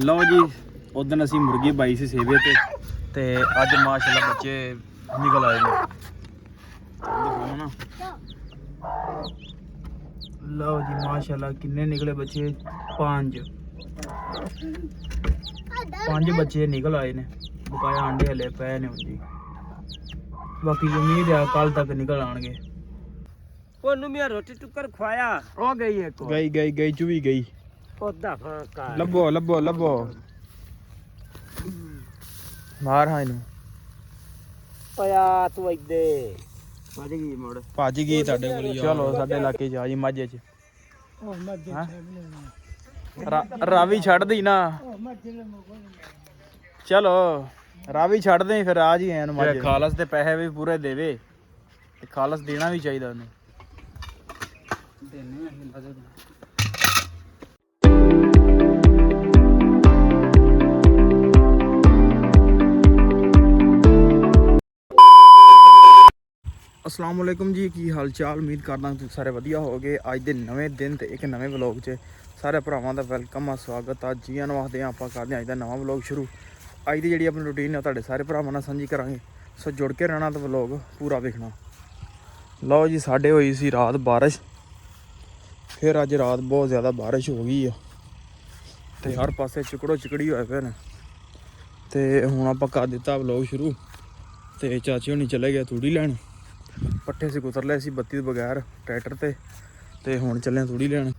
ਲਓ ਜੀ ਉਦੋਂ ਅਸੀਂ ਮੁਰਗੀ ਬਾਈ ਸੀ ਸੇਵੇ ਤੇ। ਤੇ ਅੱਜ ਮਾਸ਼ਾਅੱਲਾ ਬੱਚੇ ਨਿਕਲ ਆਏ ਨੇ। ਲਓ ਜੀ ਮਾਸ਼ਾਅੱਲਾ ਕਿੰਨੇ ਨਿਕਲੇ ਬੱਚੇ? ਪੰਜ। ਪੰਜ ਬੱਚੇ ਨਿਕਲ ਆਏ ਨੇ। ਬਕਾਇਆ ਆਂਡੇ ਹਲੇ ਪਏ ਨੇ ਜੀ। ਬਾਕੀ ਉਮੀਦ ਆ ਕੱਲ ਤੱਕ ਨਿਕਲ ਆਣਗੇ ਉਹਨੂੰ ਮੈਂ ਰੋਟੀ ਟੁੱਕਰ ਖਵਾਇਆ। ਉਹ ਗਈ ਇੱਕ ਗਈ ਗਈ ਗਈ ਚੁਵੀ ਗਈ। ਉਹਦਾ ਹਾਂ। ਕਾ ਲੱਭੋ ਲੱਭੋ ਲੱਭੋ। ਮਾਰ ਹਾਂ ਇਹਨੂੰ। ਪਿਆ ਤੂੰ ਇੱਦੇ। ਵੱਜ ਗਈ ਮੋੜ। ਭੱਜ ਗਈ ਤੁਹਾਡੇ ਕੋਲ ਚਲੋ ਸਾਡੇ ਇਲਾਕੇ ਚ ਆ ਜੀ ਮਾਝੇ ਚ। ਉਹ ਮੱਝੇ ਹੈਂ? ਰਾ- ਰਾਵੀ ਛੱਡ ਦੀ ਨਾ। ਚਲੋ ਰਾਵੀ ਛੱਡ ਦੇ ਫਿਰ ਆ ਜੀ ਐਨ ਮਾਝੇ ਖਾਲਸ ਦੇ ਪੈਸੇ ਵੀ ਪੂਰੇ ਦੇਵੇ ਤੇ ਖਾਲਸ ਦੇਣਾ ਵੀ ਚਾਹੀਦਾ ਉਹਨੂੰ। ਅਸਲਾਮ ਵਾਲੇਕੁਮ ਜੀ, ਕੀ ਹਾਲ ਚਾਲ? ਉਮੀਦ ਕਰਦਾ ਤੁਸੀਂ ਸਾਰੇ ਵਧੀਆ ਹੋਵੋਗੇ। ਅੱਜ ਦੇ ਨਵੇਂ ਦਿਨ ਤੇ ਇੱਕ ਨਵੇਂ ਵਲੌਗ 'ਚ ਸਾਰੇ ਭਰਾਵਾਂ ਦਾ ਵੈਲਕਮ ਆ, ਸਵਾਗਤ ਆ। ਜੀਆਂ ਨੂੰ ਆਖਦੇ ਹਾਂ, ਆਪਾਂ ਕਰਦੇ ਹਾਂ ਅੱਜ ਦਾ ਨਵਾਂ ਵਲੌਗ ਸ਼ੁਰੂ। ਅੱਜ ਦੀ ਜਿਹੜੀ ਆਪਣੀ ਰੁਟੀਨ ਆ ਤੁਹਾਡੇ ਸਾਰੇ ਭਰਾਵਾਂ ਨਾਲ ਸਾਂਝੀ ਕਰਾਂਗੇ। ਸੋ ਜੁੜ ਕੇ ਰਹਿਣਾ ਤੇ ਵਲੌਗ ਪੂਰਾ ਵੇਖਣਾ। ਲਓ ਜੀ, ਸਾਡੇ ਹੋਈ ਸੀ ਰਾਤ ਬਾਰਿਸ਼। ਫਿਰ ਅੱਜ ਰਾਤ ਬਹੁਤ ਜ਼ਿਆਦਾ ਬਾਰਿਸ਼ ਹੋ ਗਈ ਆ। ਤੇ ਹਰ ਪਾਸੇ ਚਿਕੜੋ ਚਿਕੜੀ ਹੋਏ ਪਏ ਨੇ। ਤੇ ਹੁਣ ਆਪਾਂ ਕਰ ਦਿੱਤਾ ਵਲੌਗ ਸ਼ੁਰੂ। ਤੇ ਚਾਚੇ ਹੋਣੀ ਚਲੇ ਗਿਆ ਤੂੜੀ ਲੈਣ। ਪੱਠੇ ਸੀ ਕੁਤਰ ਲਏ ਸੀ ਬੱਤੀ ਤੋਂ ਬਗੈਰ ਟਰੈਕਟਰ ਤੇ ਤੇ ਹੁਣ ਚੱਲੇ ਤੂੜੀ ਲੈਣ।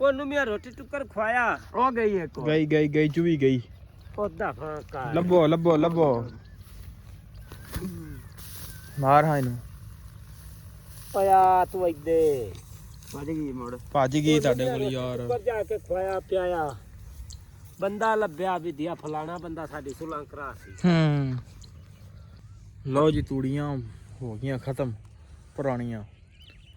ਉਹਨੂੰ ਮੈਂ ਰੋਟੀ ਟੁੱਕਰ ਖਵਾਇਆ। ਉਹ ਗਈ ਇੱਕ ਗਈ ਗਈ ਗਈ ਚੁਵੀ ਗਈ। ਉਹਦਾ ਹਾਂ। ਕਾ ਲੱਭੋ ਲੱਭੋ ਲੱਭੋ। ਮਾਰ ਹਾਂ ਇਹਨੂੰ। ਪਿਆ ਤੂੰ ਇੱਦੇ। ਵੱਜ ਗਈ ਮੋੜ। ਭੱਜ ਗਈ ਤੁਹਾਡੇ ਕੋਲ ਯਾਰ। ਉੱਪਰ ਜਾ ਕੇ ਖਵਾਇਆ ਪਿਆਇਆ। ਬੰਦਾ ਲੱਭਿਆ ਵੀ ਦਿਆ ਫਲਾਣਾ ਬੰਦਾ ਸਾਡੀ ਸੁਲਾਂ ਕਰਾ ਸੀ। ਹੂੰ। ਲਓ ਜੀ ਤੂੜੀਆਂ ਹੋ ਗਈਆਂ ਖਤਮ। ਪੁਰਾਣੀਆਂ।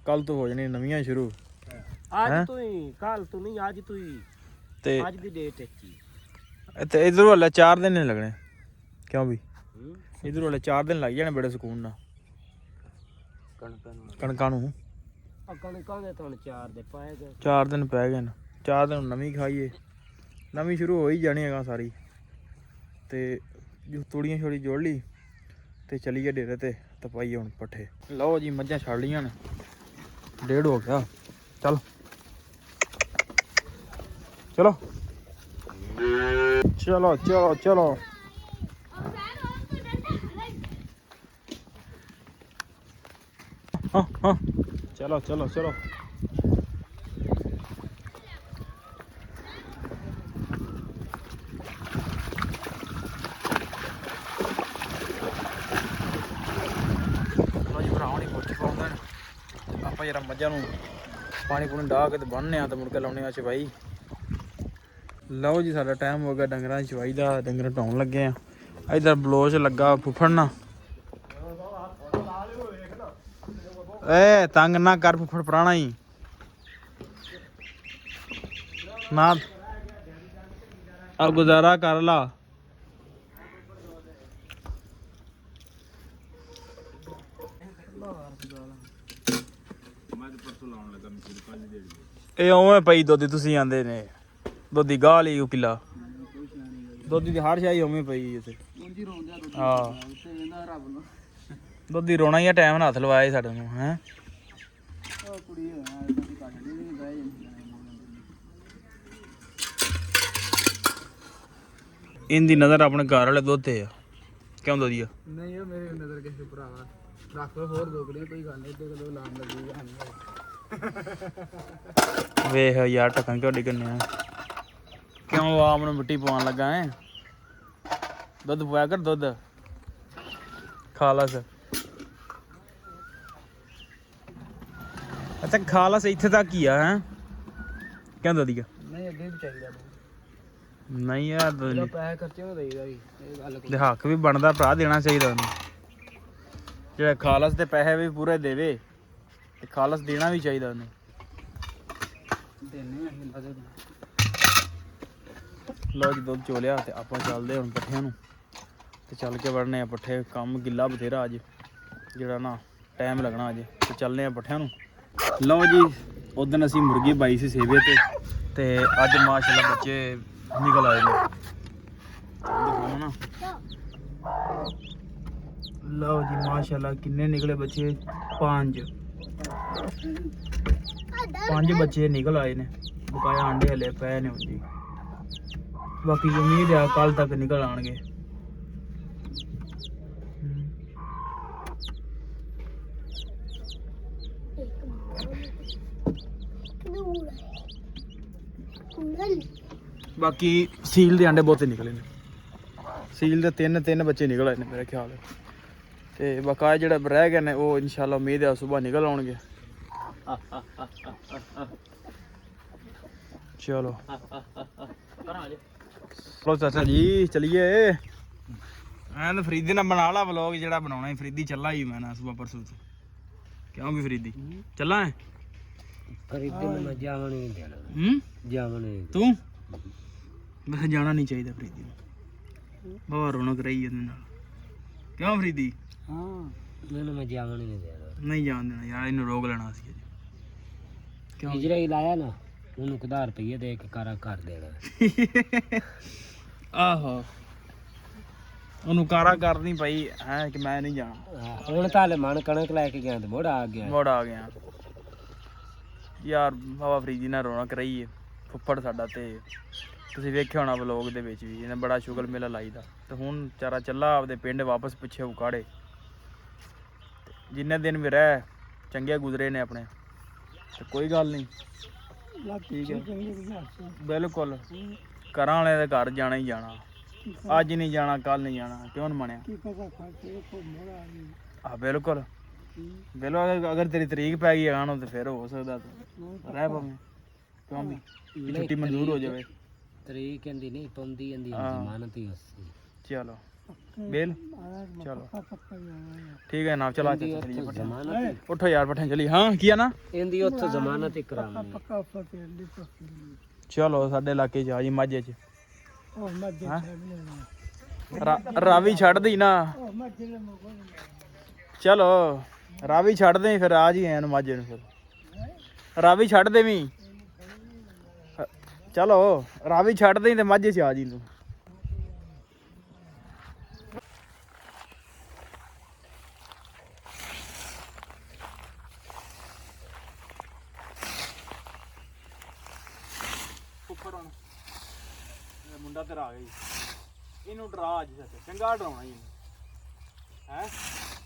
ਕੱਲ ਤੋਂ ਹੋ ਜਾਣੀ ਨਵੀਆਂ ਸ਼ੁਰੂ। ਹੈਂ? ਅੱਜ ਤੂੰ ਹੀ ਕੱਲ ਤੂੰ ਨਹੀਂ ਅੱਜ ਤੂੰ ਹੀ। ਤੇ ਅੱਜ ਦੀ ਡੇਟ ਹੈ ਕੀ ਤੇ ਇਧਰ ਵਾਲਾ 4 ਦਿਨ ਨਹੀਂ ਲੱਗਣੇ। ਕਿਉਂ ਵੀ? ਇਧਰ ਵਾਲੇ 4 ਦਿਨ ਲੱਗ ਜਾਣੇ ਬੜੇ ਸਕੂਨ ਨਾਲ। ਕਣਕਾਂ ਨੂੰ। ਕਣਕਾਂ ਨੂੰ। ਅਕਣ ਕਾਹਦੇ ਤੋਂ ਚਾਰ ਦੇ ਪਾਏ ਗਏ। 4 ਦਿਨ ਪੈ ਗਏ ਨੇ। 4 ਦਿਨ ਨਵੀਂ ਖਾਈਏ। ਨਵੀਂ ਸ਼ੁਰੂ ਹੋ ਹੀ ਜਾਣੀ ਹੈਗਾ ਸਾਰੀ। ਤੇ ਜੋ ਤੂੜੀਆਂ ਛੋੜੀ ਜੋੜ ਲਈ। ਤੇ ਚਲੀਏ ਡੇਰੇ ਤੇ ਤੇ ਹੁਣ ਪੱਠੇ। ਲਓ ਜੀ, ਮੱਝਾਂ ਛੱਡ ਲੀਆਂ ਨੇ। ਡੇਢ ਹੋ ਗਿਆ। ਚਲ। ਚਲੋ। ਚਲੋ ਚਲੋ ਚਲੋ। ਹਾਂ ਹਾਂ। ਚਲੋ ਚਲੋ ਚਲੋ ਲੋ ਜੀ ਭਰਾਵਾਂ ਨੇ ਪੁੱਛ ਪਾਉਂਦੇ ਨੇ ਆਪਾਂ ਜਰਾ ਮੱਝਾਂ ਨੂੰ ਪਾਣੀ ਪੂਣੀ ਡਾਹ ਕੇ ਤੇ ਬੰਨ੍ਹਨੇ ਆ ਤੇ ਮੁੜ ਕੇ ਲਾਉਣੇ ਆ ਚਵਾਈ ਲਓ ਜੀ, ਸਾਡਾ ਟਾਈਮ ਹੋ ਗਿਆ ਡੰਗਰਾਂ ਦੀ ਚਵਾਈ ਦਾ, ਡੰਗਰ ਢਾਉਣ ਲੱਗੇ ਆ। ਇਧਰ ਬਲੋਚ ਲੱਗਾ ਫੁੱਫੜਨਾ ਏ, ਤੰਗ ਨਾ ਕਰ ਫੁੱਫੜ ਪੁਰਾਣਾ ਹੀ। ਨਾ। ਆ ਗੁਜ਼ਾਰਾ ਕਰ ਲਾ। ਇਹ ਉਵੇਂ ਪਈ ਦੁੱਧ ਤੁਸੀਂ ਆਂਦੇ ਨੇ। ਦੁੱਧ ਦੀ ਗਾਲ ਉਹ ਕਿਲਾ। ਦੁੱਧ ਦੀ ਹਰ ਸ਼ਾਈ ਉਵੇਂ ਪਈ ਇੱਥੇ ਹਾਂ। ਦੁੱਧ ਦੀ ਰੋਣਾ ਹੀ ਆ, ਟਾਈਮ ਨਾਲ ਹੱਥ ਲਵਾਇਆ ਸਾਡੇ ਨੂੰ, ਹੈ। ਇੰਦੀ ਨਜ਼ਰ ਆਪਣੇ ਘਰ ਵਾਲੇ ਦੁੱਧ ਤੇ ਆ। ਕਿਉਂ ਦੁੱਧ ਆ? ਨਹੀਂ ਇਹ ਮੇਰੇ ਨਜ਼ਰ ਕਿਸੇ ਭਰਾਵਾ ਰੱਖ ਲਓ, ਹੋਰ ਦੋਗਲੇ ਕੋਈ ਗੱਲ ਨਹੀਂ ਤੇ ਕਦੋਂ ਲਾਣ ਲੱਗੂਗਾ ਵੇਖ ਯਾਰ ਟੱਕਾਂ ਕਿਉਂ ਡਿੱਗਣੇ ਆ। ਕਿਉਂ ਆਮ ਨੂੰ ਮਿੱਟੀ ਪਵਾਉਣ ਲੱਗਾ ਐ ਦੁੱਧ ਪਵਾਇਆ ਕਰ ਦੁੱਧ। ਖਾਲਸ ਅੱਛਾ ਖਾਲਸ ਇੱਥੇ ਤੱਕ ਹੀ ਆ ਹੈ। ਦੁੱਧ ਆ? ਨਹੀਂ ਅੱਗੇ ਵੀ ਚਾਹੀਦਾ ਨਹੀਂ ਯਾਰ ਦੁੱਧ ਜਦੋਂ ਨਹੀਂ। ਪੈਸੇ ਖਰਚੇ ਹੋ ਦੇਈਦਾ ਵੀ ਇਹ ਗੱਲ ਤੇ ਹੱਕ ਵੀ ਬਣਦਾ ਭਰਾ ਦੇਣਾ ਚਾਹੀਦਾ ਉਹਨੂੰ। ਜਿਹੜਾ ਖਾਲਸ ਦੇ ਪੈਸੇ ਵੀ ਪੂਰੇ ਦੇਵੇ। ਤੇ ਖਾਲਸ ਦੇਣਾ ਵੀ ਚਾਹੀਦਾ ਉਹਨੂੰ। ਦੇਣੇ ਅਸੀਂ ਲਾ ਦੇ ਲਓ ਜੀ ਦੁੱਧ ਚੋਲਿਆ ਤੇ ਆਪਾਂ ਚੱਲਦੇ ਹੁਣ ਪੱਠਿਆਂ ਨੂੰ। ਤੇ ਚੱਲ ਕੇ ਵੜਨੇ ਆ ਪੱਠੇ ਕੰਮ ਗਿੱਲਾ ਬਥੇਰਾ ਅੱਜ ਜਿਹੜਾ ਨਾ ਟਾਈਮ ਲੱਗਣਾ ਅੱਜ। ਤੇ ਚੱਲਨੇ ਆ ਪੱਠਿਆਂ ਨੂੰ। ਲਓ ਜੀ ਉਦੋਂ ਅਸੀਂ ਮੁਰਗੀ ਬਾਈ ਸੀ ਸੇਵੇ ਤੇ ਤੇ ਅੱਜ ਮਾਸ਼ਾਅੱਲਾ ਬੱਚੇ ਨਿਕਲ ਆਏ ਨਾ। ਲਓ ਜੀ ਮਾਸ਼ਾਅੱਲਾ ਕਿੰਨੇ ਨਿਕਲੇ ਬੱਚੇ ਪੰਜ। ਪੰਜ ਬੱਚੇ ਨਿਕਲ ਆਏ ਨੇ। ਬਕਾਇਆ ਆਂਡੇ ਹਲੇ ਪਏ ਨੇ ਹੁੰਦੀ ਬਾਕੀ ਉਮੀਦ ਆ ਕੱਲ ਤੱਕ ਨਿਕਲ ਆਣਗੇ ਬਾਕੀ ਸੀਲ ਦੇ ਆਂਡੇ ਬਹੁਤੇ ਨਿਕਲੇ ਨੇ। ਸੀਲ ਦੇ ਤਿੰਨ ਤਿੰਨ ਬੱਚੇ ਨਿਕਲ ਆਏ ਨੇ ਮੇਰੇ ਖਿਆਲ। ਤੇ ਬਕਾਇਆ ਜਿਹੜਾ ਰਹਿ ਗਏ ਨੇ, ਉਹ ਇਨਸ਼ਾਅੱਲਾ ਉਮੀਦ ਆ ਸਵੇਰ ਨਿਕਲ ਆਉਣਗੇ। ਚਲੋ। ਚਲੋ ਚਾਚਾ ਜੀ ਚਲਿਏ। ਐਂ ਤਾਂ ਫਰੀਦੀ ਨਾਲ ਬਣਾ ਲਾ ਵਲੌਗ ਜਿਹੜਾ ਬਣਾਉਣਾ ਹੈ ਫਰੀਦੀ ਚੱਲਾ ਹੀ ਮੈਂ ਨਾ ਸਵੇਰ ਪਰਸੋਂ ਚ ਕਿਉਂ ਵੀ ਫਰੀਦੀ? ਚੱਲਾਂ ਹੈ ਖਰੀਦਣ ਨੂੰ ਮੈਂ ਜਾਵਣ ਨਹੀਂ ਦੇਣਾ। ਹੂੰ? ਜਾਵਣ ਨਹੀਂ ਤੂੰ? ਮੈਂ ਕਿਹਾ ਜਾਣਾ ਨਹੀਂ ਚਾਹੀਦਾ ਫਰੀਦੀ ਨੂੰ। ਬਹੁਤ ਰੌਣਕ ਰਹੀ ਇਹਦੇ ਨਾਲ। ਕਿਉਂ ਫਰੀਦੀ? ਹਾਂ। ਮੈਨੂੰ ਮੈਂ ਜਾਵਣ ਨਹੀਂ ਦੇਣਾ। ਨਹੀਂ ਜਾਣ ਦੇਣਾ ਯਾਰ ਇਹਨੂੰ ਰੋਕ ਲੈਣਾ ਸੀ ਅੱਜ। ਕਿਉਂ? ਇਜਰਾ ਹੀ ਲਾਇਆ ਨਾ ਉਹਨੂੰ ਕਦਾਰ ਰੁਪਈਏ ਦੇ ਕੇ ਕਾਰਾ ਕਰ ਦੇਣਾ। ਆਹੋ। ਉਹਨੂੰ ਕਾਰਾ ਕਰਨੀ ਪਈ ਹੈ ਕਿ ਮੈਂ ਨਹੀਂ ਜਾਣਾ। ਆਹ, ਹੁਣ ਤਾਂ ਹਲੇ ਮਨ ਕਣਕ ਲੈ ਕੇ ਗਿਆ ਤੇ ਮੋੜਾ ਆ ਗਿਆ। ਮੋੜ ਆ ਗਿਆ। ਯਾਰ ਬਾਬਾ ਫਰੀਦੀ ਨਾਲ ਰੌਣਕ ਰਹੀ ਹੈ ਫੁੱਫੜ ਸਾਡਾ ਤੇ। ਤੁਸੀਂ ਵੇਖਿਆ ਹੋਣਾ ਵਲੋਗ ਦੇ ਵਿੱਚ ਵੀ ਇਹਨੇ ਬੜਾ ਸ਼ੁਗਲ ਮੇਲਾ ਲਾਈਦਾ। ਤੇ ਹੁਣ ਚਾਰਾ ਚੱਲਾ ਆਪਦੇ ਪਿੰਡ ਵਾਪਸ ਪਿੱਛੇ ਉਕਾੜੇ ਜਿੰਨੇ ਦਿਨ ਵੀ ਰਹਿ ਚੰਗੇ ਗੁਜ਼ਰੇ ਨੇ ਆਪਣੇ। ਤੇ ਕੋਈ ਗੱਲ ਨਹੀਂ। ਠੀਕ ਹੈ। ਬਿਲਕੁਲ। ਘਰਾਂ ਵਾਲਿਆਂ ਦੇ ਘਰ ਜਾਣਾ ਹੀ ਜਾਣਾ। ਅੱਜ ਨਹੀਂ ਜਾਣਾ ਕੱਲ ਨਹੀਂ ਜਾਣਾ ਕਿਉਂ ਨੀ ਮੰਨਿਆ? ਆ ਬਿਲਕੁਲ। ਬਿਲਕੁਲ ਅਗਰ- ਅਗਰ ਤੇਰੀ ਤਰੀਕ ਪੈ ਗਈ ਆਣ ਤੇ ਫਿਰ ਹੋ ਸਕਦਾ ਤੂੰ। ਰਹਿ ਪਵੇਂ। ਕਿਉਂ ਵੀ ਕਿ ਛੁੱਟੀ ਮਨਜ਼ੂਰ ਹੋ ਜਾਵੇ। ਤਰੀਕ ਕਹਿੰਦੀ ਨਹੀਂ ਪਾਉਂਦੀ ਜਾਂਦੀ ਹਾਂ। ਜ਼ਮਾਨਤ ਹੀ ਉਸਦੀ ਚਲੋ। ਬਿਲ ਚਲੋ ਠੀਕ ਹੈ ਨਾ ਚਲਾ ਚੱਲ ਚਲੀਏ ਪੱਠੇ ਜ਼ਮਾਨਤ ਉੱਠੋ ਯਾਰ ਪੱਠੇ ਚਲੀ ਹਾਂ ਕੀ ਆ ਨਾ ਇਹਦੀ ਉੱਥੋਂ ਜ਼ਮਾਨਤ ਹੀ ਕਰਾਉਣੀ ਚਲੋ ਸਾਡੇ ਇਲਾਕੇ ਚ ਆ ਜੀ ਮਾਝੇ ਚ ਹੈਂ? ਰਾ- ਰਾਵੀ ਛੱਡ ਦੀ ਨਾ ਚਲੋ ਰਾਵੀ ਛੱਡ ਦੇ ਫਿਰ ਆ ਜੀ ਐਨ ਮਾਝੇ ਨੂੰ ਫਿਰ ਰਾਵੀ ਛੱਡ ਦੇਵੀਂ ਅ, ਚਲੋ ਰਾਵੀ ਛੱਡ ਦੇ ਤੇ ਮਾਝੇ ਚ ਆ ਜੀ ਤੂੰ ਉੱਪਰ ਹੁਣ ਇਹ ਮੁੰਡਾ ਤੇਰਾ ਆ ਗਿਆ ਜੀ। ਇਹਨੂੰ ਡਰਾ ਅੱਜ ਸੱਚ ਚੰਗਾ ਡਰਾਉਣਾ ਜੀ ਹੈ?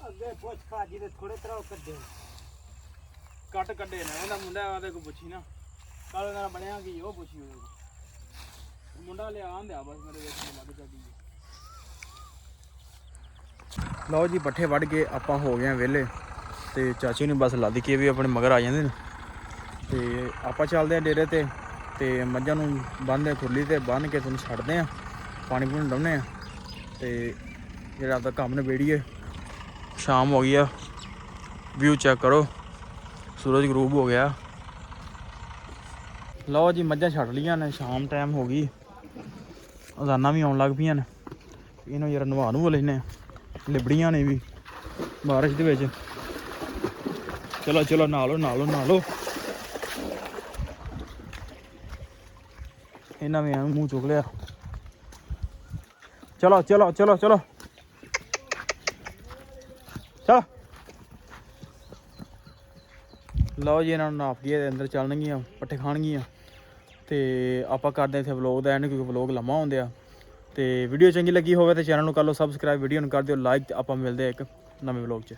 ਅੱਗੇ ਪੁੱਛ ਖਾਜੀ ਦੇ ਥੋੜੇ ਤਰ੍ਹਾਂ ਕੱਢੇ। ਕੱਟ ਕੱਢੇ ਨੇ। ਉਹਦਾ ਮੁੰਡਾ ਆਦੇ ਕੋ ਪੁੱਛੀ ਨਾ। ਕੱਲ ਉਹਦਾ ਬਣਿਆ ਕੀ, ਉਹ ਪੁੱਛੀ ਉਹਦੇ ਮੁੰਡਾ ਲਿਆ ਆਂਦਿਆ ਬਸ, ਮੇਰੇ ਵੇਖਣ ਲੱਗ ਜਾਂਦੀ ਲਓ ਜੀ, ਪੱਠੇ ਵੱਢ ਕੇ ਆਪਾਂ ਹੋ ਗਏ ਆ ਵਿਹਲੇ। ਤੇ ਚਾਚੀ ਨੂੰ ਬਸ ਲੱਦ ਕੇ ਵੀ ਆਪਣੇ ਮਗਰ ਆ ਜਾਂਦੇ ਨੇ। ਤੇ ਆਪਾਂ ਚੱਲਦੇ ਆ ਡੇਰੇ ਤੇ। ਤੇ ਮੱਝਾਂ ਨੂੰ ਬੰਨ੍ਹਦੇ ਖੁਰਲੀ ਤੇ ਬੰਨ ਕੇ ਤੁਹਾਨੂੰ ਛੱਡਦੇ ਆ ਪਾਣੀ ਪੂਣੀ ਡਾਉਨੇ ਆ ਤੇ ਜਿਹੜਾ ਆਪਦਾ ਕੰਮ ਨਿਬੇੜੀਏ। ਸ਼ਾਮ ਹੋ ਗਈ ਆ ਵਿਊ ਚੈੱਕ ਕਰੋ, ਸੂਰਜ ਗਰੂਬ ਹੋ ਗਿਆ। ਲਓ ਜੀ, ਮੱਝਾਂ ਛੱਡ ਲੀਆਂ ਨੇ, ਸ਼ਾਮ ਟਾਈਮ ਹੋ ਗਈ। ਅਜ਼ਾਨਾਂ ਵੀ ਆਉਣ ਲੱਗ ਪਈਆਂ ਨੇ। ਇਹਨੂੰ ਯਾਰ ਨਵਾ ਨੂੰ ਲੈਨੇ ਲਿਬੜੀਆਂ ਨੇ ਵੀ, ਬਾਰਿਸ਼ ਦੇ ਵਿੱਚ। ਚਲੋ ਚਲੋ ਨਹਾ ਲਓ ਨਹਾ ਲਓ ਨਹਾ ਲਓ ਇਹਨਾਂ ਵੀ ਐਂ ਮੂੰਹ ਚੁੱਕ ਲਿਆ। ਚਲੋ ਚਲੋ ਚਲੋ ਚਲੋ। ਚਲੋ। ਲਓ ਜੀ, ਇਹਨਾਂ ਨੂੰ ਨਾਪ ਗਏ ਅੰਦਰ ਚੱਲਣਗੀਆਂ, ਪੱਠੇ ਖਾਣਗੀਆਂ। ਤੇ ਆਪਾਂ ਕਰਦੇ ਹਾਂ ਇੱਥੇ ਵਲੌਗ ਦਾ ਐਂਡ ਕਿਉਂਕਿ ਵਲੌਗ ਲੰਮਾ ਹੁੰਦੇ ਆ ਤੇ ਵੀਡੀਓ ਚੰਗੀ ਲੱਗੀ ਹੋਵੇ ਤਾਂ ਚੈਨਲ ਨੂੰ ਕਰ ਲਓ ਸਬਸਕ੍ਰਾਈਬ ਵੀਡੀਓ ਨੂੰ ਕਰ ਦਿਓ ਲਾਈਕ ਆਪਾਂ ਮਿਲਦੇ ਆ ਇੱਕ ਨਵੇਂ ਵਲੌਗ 'ਚ।